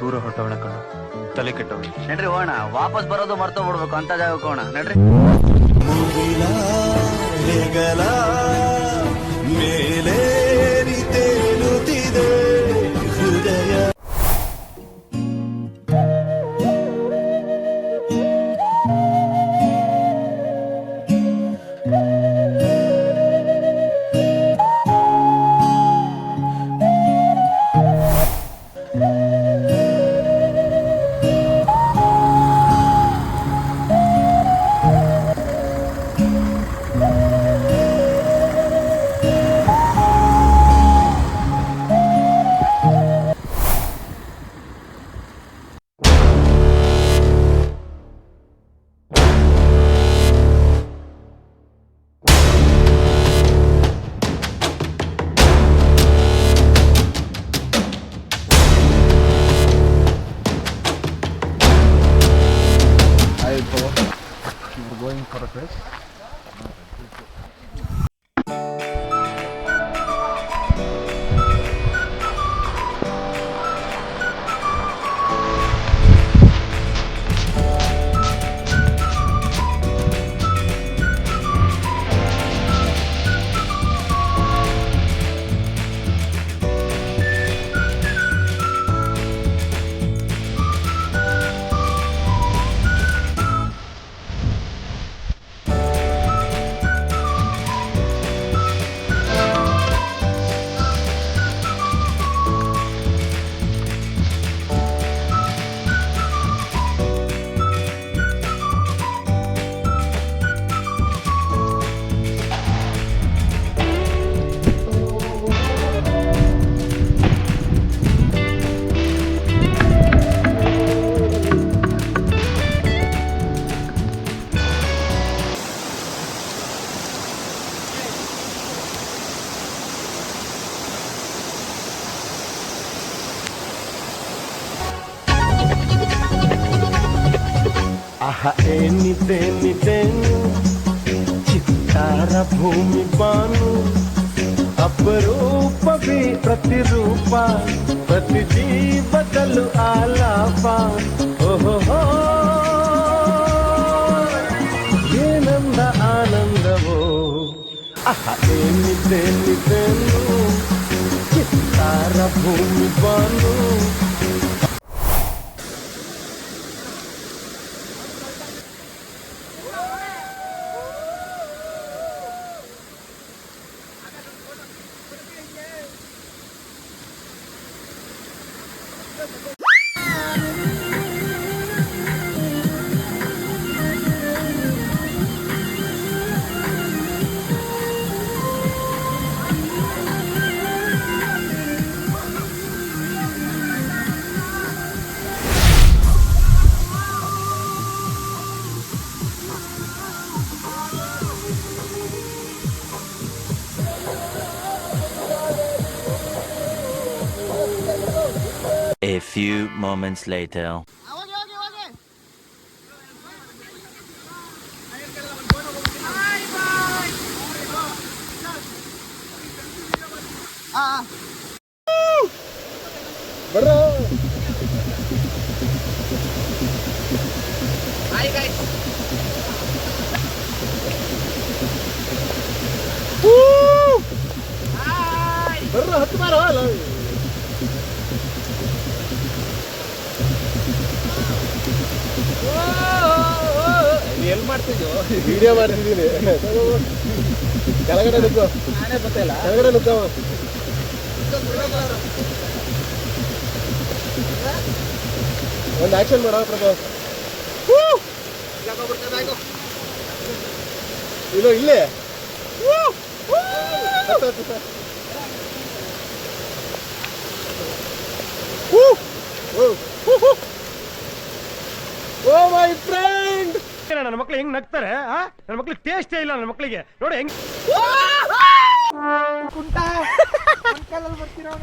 ದೂರ ಹೊರಟವಳ ಕಣ? ತಲೆ ಕೆಟ್ಟವಳು. ನಡ್ರಿ ಹೋಗೋಣ ವಾಪಸ್ ಬರೋದು ಮರ್ತೋ ಬಿಡ್ಬೇಕು ಅಂತ ಜಾಗ ಹೋಗೋಣ. ನಡ್ರಿ. ಮುಗಿಲ ఆహా ఏమి తేమి తేను చిత్తార భూమి పాను. అపరూపవి ప్రతిరూప. ప్రతి జీవతలు ఆలాప. ఓహో ఏనంద ఆనందవో ఆహా ఏమి తేమి తేను చిత్తార భూమి పాను. difficult. few moments later. Hi guys! Woo! Hi! Bro, ಹತ್ತು ಬಾರ ಎಲ್ಲಿ ಮಾಡ್ತಿದ್ಯೋ? ವಿಡಿಯೋ ಮಾಡ್ತಿದ್ದೀನಿ. ಕೆಳಗಡೆ ನುಗ್ಗು. ಕೆಳಗಡೆ ನುಗ್ಗವ ಒಂದು ಆಕ್ಷನ್ ಮಾಡೋ ಪ್ರಭು. ಇಲ್ಲೇ. Woo! Woo! Woo, woo! Oh my friend ನನ್ನ ಮಕ್ಳು ಹೆಂಗ್ ನಗ್ತಾರೆ ನನ್ನ ಮಕ್ಳಿಗೆ ಟೇಸ್ಟೇ ಇಲ್ಲ ನನ್ನ ಮಕ್ಳಿಗೆ. ನೋಡಿ ಹೆಂಗ್ ಕುಂಟ ಬರ್ತೀರೋಣ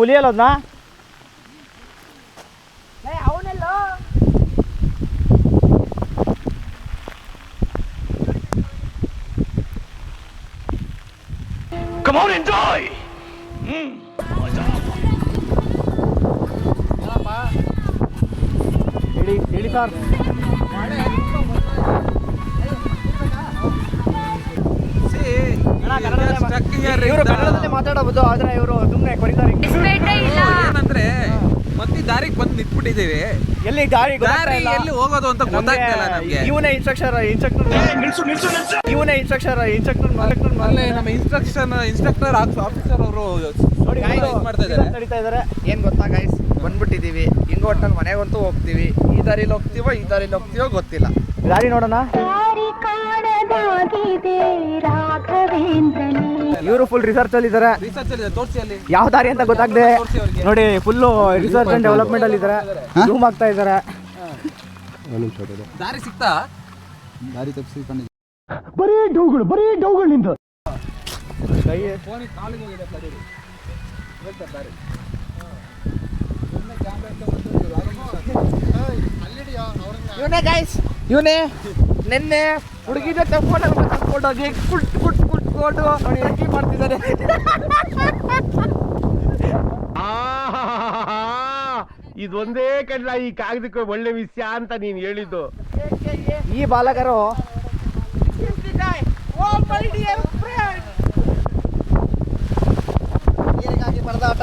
ಹುಲಿಯಲ್ಲ ಅದನ್ನ Come on, enjoy! ಹೇಳಿ ಹೇಳಿ ಸರ್ ಇವರು ಕನ್ನಡದಲ್ಲಿ ಮಾತಾಡಬಹುದು ಆದ್ರೆ ಇವರು ಸುಮ್ಮನೆ ಕೊರಿತಾರೆ ಏನಂದ್ರೆ ಮತ್ತೆ ದಾರಿಗೆ ಬಂದು ನಿಂತ್ಬಿಟ್ಟಿದೀವಿ ಎಲ್ಲಿ ದಾರಿ ದಾರಿ ಎಲ್ಲಿ ಹೋಗೋದು ಅಂತ ಗೊತ್ತಾಗ್ತಿಲ್ಲ ನಮ್ಗೆ. ಇವನೇ ಇನ್ಸ್ಟ್ರಕ್ಷರ್ ಇನ್ಸ್ಟ್ರಕ್ಟರ್ ಇವನೇ ಇನ್ಸ್ಟ್ರಕ್ಷರ್ ಇನ್ಸ್ಟ್ರಕ್ಟರ್ ಅಲ್ಲೇ ನಮ್ಮ ಇನ್ಸ್ಟ್ರಕ್ಷನ್ ಇನ್ಸ್ಟ್ರಕ್ಟರ್ ಆಫೀಸರ್ ಅವರು ನೋಡಿ ಮಾಡ್ತಾ ಇದ್ದಾರೆ. ನಡೀತಾ ಇದ್ದಾರೆ ಏನ್ ಗೊತ್ತಾ ಗೈಸ್ ಬಂದ್ಬಿಟ್ಟಿದೀವಿ ಹಿಂಗ ಒಟ್ಟಲ್ಲಿ ಮನೆಗಂತೂ ಹೋಗ್ತೀವಿ. ಈ ದಾರಿಲಿ ಹೋಗ್ತೀವೋ ಈ ದಾರಿಲಿ ಹೋಗ್ತೀವೋ ಗೊತ್ತಿಲ್ಲ. ದಾರಿ ನೋಡೋಣ. ಕಾಣದಾಗಿದೆ ರಾಘವೇಂದ್ರನೇ. ಇವರು ಫುಲ್ ರಿಸರ್ಚ್ ಅಲ್ಲಿ ಇದಾರೆ. ರಿಸರ್ಚ್ ಅಲ್ಲಿ ತೋರಿಸಿ ಅಲ್ಲಿ. ಯಾವ ದಾರಿ ಅಂತ ಗೊತ್ತಾಗದೆ. ನೋಡಿ ಫುಲ್ಲು ರಿಸರ್ಚ್ ಅಂಡ್ ಡೆವಲಪ್ಮೆಂಟ್ ಅಲ್ಲಿ ಇದಾರೆ. ಜೂಮ್ ಆಗ್ತಾ ಇದಾರೆ. ದಾರಿ ಸಿಗ್ತಾ ಬರೀ ಡೌಗಳು ಬರೀ ಡೌಗಳು ನಿಂದು. ದಾರಿ. ಇವನೇ ಗಾಯ್ಸ್ ಇವನೇ. ನಿನ್ನೆ ಹುಡುಗಿನ ತಗೊಂಡೋಗಿ ತಗೊಂಡೋಗಿ ಕುಟ್ ಕುಟ್ ಕುಟ್ ಕೊಟ್ಟು ಅಕ್ಕಿ ಮಾಡ್ತಿದ್ದಾರೆ ಇದೊಂದೇ ಕಡ್ಲ ಈ ಕಾಗದಕ್ಕೆ ಒಳ್ಳೆ ವಿಷಯ ಅಂತ ನೀನು ಹೇಳಿದ್ದು. ಈ ಬಾಲಕರು ನೀರಿಗಾಗಿ ಪರದಾಟ?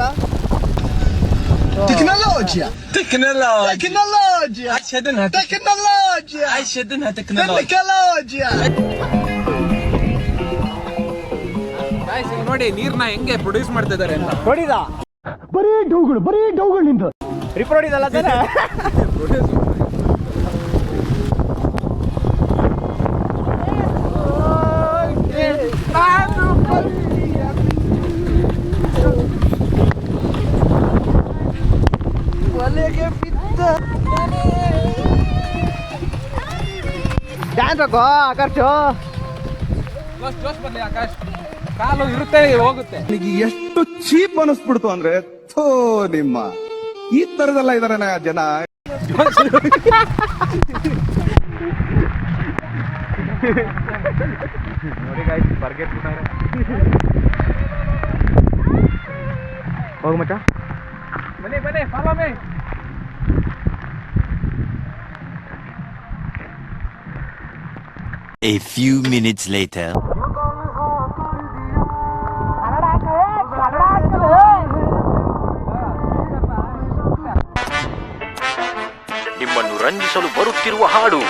تكنولوجيا تكنولوجيا تكنولوجيا عشدنها تكنولوجيا عشدنها تكنولوجيا Guys, ಇಲ್ಲಿ ನೋಡಿ ನೀರ್ನ ಹೆಂಗೆ ಪ್ರೊಡ್ಯೂಸ್ ಮಾಡ್ತಾ ಇದ್ದಾರೆ ಅಂತ ನೋಡಿದ ಬರೀ ಡೌಗಳು ಬರೀ ಡೌಗಳು ನಿಂದು ರಿಪ್ ನೋಡಿದಲ್ಲ ಡ್ಯಾನ್ಸ್ ಹಾಕೋ ಆಕಾಶ್ ಬರ್ಲಿ ಆಕಾಶ್. ಕಾಲು ಇರುತ್ತೆ ಹೋಗುತ್ತೆ. ನನಗೆ ಎಷ್ಟು ಚೀಪ್ ಅನಿಸ್ಬಿಡ್ತು ಅಂದ್ರೆ ಥೋ ನಿಮ್ಮ. ಈ ತರದಲ್ಲ ಇದಾರೆ ಜನ. ಹೋಗು ಮಚ್ಚ. ಬನ್ನಿ ಬನ್ನಿ follow me A few minutes later. ನಿಮ್ಮನ್ನು ರಂಜಿಸಲು ಬರುತ್ತಿರುವ ಹಾಡು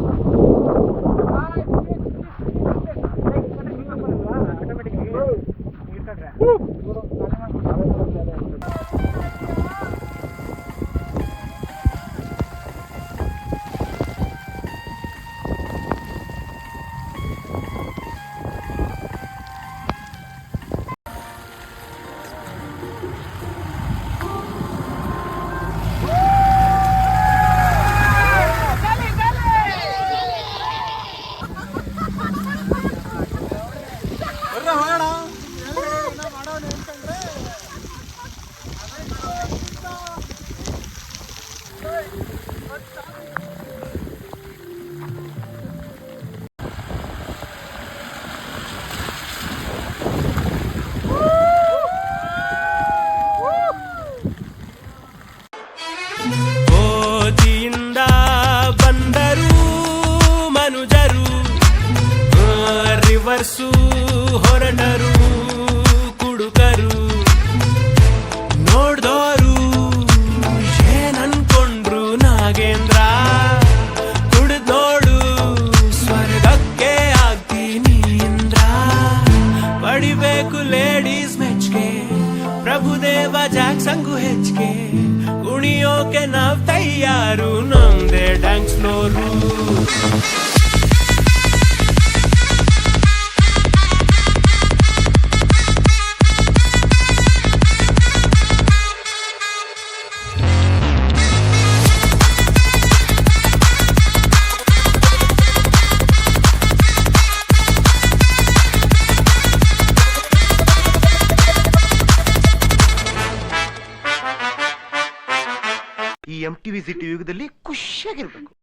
Five. ರಿವರ್ಸು ಹೊರಟರು ಕುಡುಕರು. ನೋಡ್ದೋರು ಪ್ರಭುದೇವ ಜಾಕ್ಸಂಗು ಹೆಚ್ಚಿಗೆ ಕುಣಿಯೋಕೆ ನಾವ್ ತಯ್ಯಾರು ನಮ್ದೇ ಡ್ಯಾನ್ಸ್ ಫ್ಲೋರು ಈ ಎಂ ಟಿ ವಿ ಸಿಟಿ ಯುಗದಲ್ಲಿ ಖುಷಿಯಾಗಿರ್ಬೇಕು.